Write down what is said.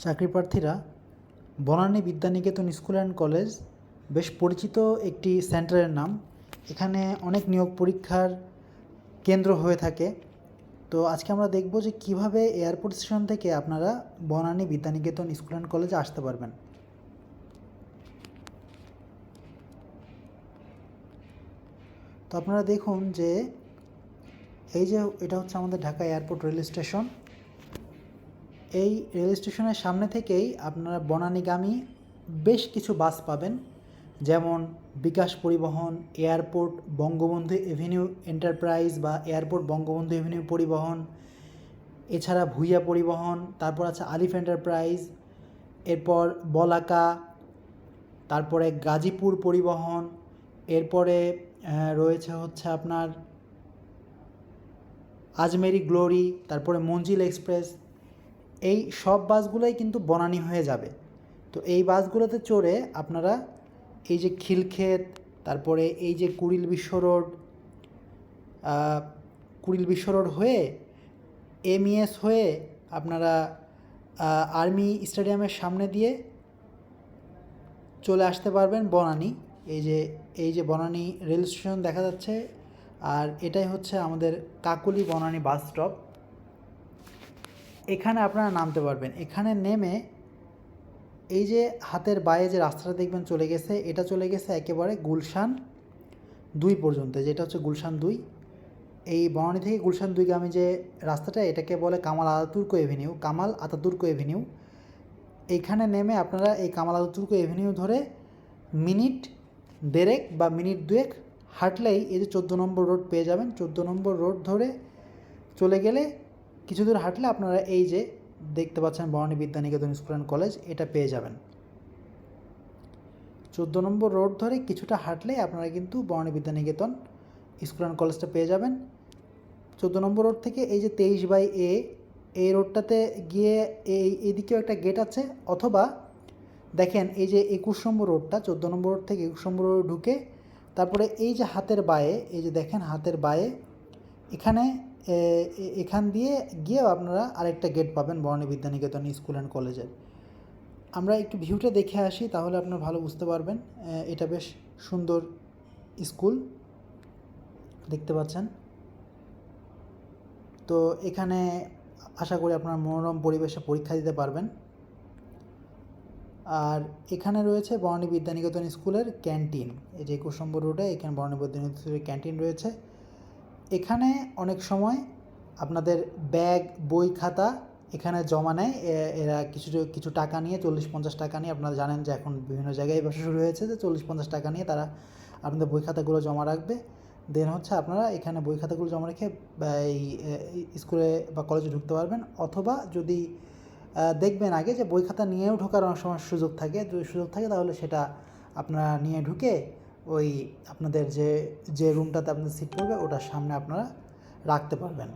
চাকরি প্রার্থীরা Banani Bidyaniketan school and college, বেশ পরিচিত একটি সেন্টারের নাম। এখানে অনেক নিয়োগ পরীক্ষার কেন্দ্র হয়ে থাকে। তো আজকে আমরা দেখব যে কীভাবে এয়ারপোর্ট স্টেশন থেকে আপনারা বনানী বিদ্যানিকেতন স্কুল অ্যান্ড কলেজে আসতে পারবেন। তো আপনারা দেখুন যে এই যে এটা হচ্ছে আমাদের ঢাকা এয়ারপোর্ট রেল স্টেশন। এই রেল স্টেশনের সামনে থেকেই আপনারা বনানীগামী বেশ কিছু বাস পাবেন, যেমন Bikash Paribahan, airport, Bangabandhu avenue enterprise বা এয়ারপোর্ট বঙ্গবন্ধু এভিনিউ পরিবহন, এছাড়া ভুইয়া পরিবহন, তারপর আছে আলিফ এন্টারপ্রাইজ, এরপর বলাকা, তারপরে গাজীপুর পরিবহন, এরপরে রয়েছে হচ্ছে আপনার আজমেরি গ্লোরি, তারপরে মঞ্জিল এক্সপ্রেস এই সব বাসগুলোই কিন্তু বনানী হয়ে যাবে। তো এই বাসগুলোতে চড়ে আপনারা এই যে খিলক্ষেত, তারপরে এই যে কুড়িল বিশ্ব রোড কুড়িল বিশ্ব রোড হয়ে এমইএস হয়ে আপনারা আর্মি স্টেডিয়ামের সামনে দিয়ে চলে আসতে পারবেন বনানি। এই যে এই যে বনানী রেল স্টেশন দেখা যাচ্ছে। আর এটাই হচ্ছে আমাদের কাকুলি বনানী বাস স্টপ। এখানে আপনারা নামতে পারবেন। এখানে নেমে এই যে হাতের বাইরে যে রাস্তাটা দেখবেন চলে গেছে, এটা চলে গেছে একেবারে গুলশান দুই পর্যন্ত, যেটা হচ্ছে গুলশান দুই। এই বনানী থেকে গুলশান দুই দুইগামী যে রাস্তাটা, এটাকে বলে Kemal Ataturk avenue, Kemal Ataturk avenue. এইখানে নেমে আপনারা এই কামাল আতাতুর্ক এভিনিউ ধরে মিনিট দেড়েক বা মিনিট দুয়েক হাঁটলেই এই যে চোদ্দ নম্বর রোড পেয়ে যাবেন। চোদ্দ নম্বর রোড ধরে চলে গেলে কিছু দূর হাঁটলে আপনারা এই যে দেখতে পাচ্ছেন Barni Bidyaniketan school and college, এটা পেয়ে যাবেন। চোদ্দ নম্বর রোড ধরে কিছুটা হাঁটলেই আপনারা কিন্তু বর্ণী বিদ্যানিকেতন স্কুল অ্যান্ড কলেজটা পেয়ে যাবেন। চোদ্দ নম্বর রোড থেকে এই যে তেইশ বাই এ, এই রোডটাতে গিয়ে এই এদিকেও একটা গেট আছে, অথবা দেখেন এই যে একুশ নম্বর রোডটা, চোদ্দ নম্বর রোড থেকে একুশ নম্বর রোড ঢুকে তারপরে এই যে হাতের বায়ে, এই যে দেখেন হাতের বায়ে, এখানে এখান দিয়ে গিয়েও আপনারা আরেকটা গেট পাবেন বর্ণী বিদ্যানিকেতন স্কুল অ্যান্ড কলেজের আমরা একটু ভিউটা দেখে আসি, তাহলে আপনারা ভালো বুঝতে পারবেন। এটা বেশ সুন্দর স্কুল, দেখতে পাচ্ছেন। তো এখানে আশা করি আপনারা মনোরম পরিবেশে পরীক্ষা দিতে পারবেন। আর এখানে রয়েছে বর্ণী বিদ্যানিকেতন স্কুলের ক্যান্টিন। এই যে একুশ নম্বর রোডে এখানে বর্ণী বিদ্যানিকেতন স্কুলের ক্যান্টিন রয়েছে। এখানে অনেক সময় আপনাদের ব্যাগ, বই, খাতা এখানে জমা নেয়। এরা কিছু কিছু টাকা নিয়ে চল্লিশ পঞ্চাশ টাকা নিয়ে আপনারা জানেন যে এখন বিভিন্ন জায়গায় ব্যবসা শুরু হয়েছে যে চল্লিশ পঞ্চাশ টাকা নিয়ে তারা আপনাদের বই খাতাগুলো জমা রাখবে। দেন হচ্ছে আপনারা এখানে বই খাতাগুলো জমা রেখে এই স্কুলে বা কলেজে ঢুকতে পারবেন। অথবা যদি দেখবেন আগে যে বই খাতা নিয়েও ঢোকার অনেক সময় সুযোগ থাকে। যদি সুযোগ থাকে তাহলে সেটা আপনারা নিয়ে ঢুকে ওই আপনাদের যে যে রুমটাতে আপনাদের সিট পড়বে ওটার সামনে আপনারা রাখতে পারবেন।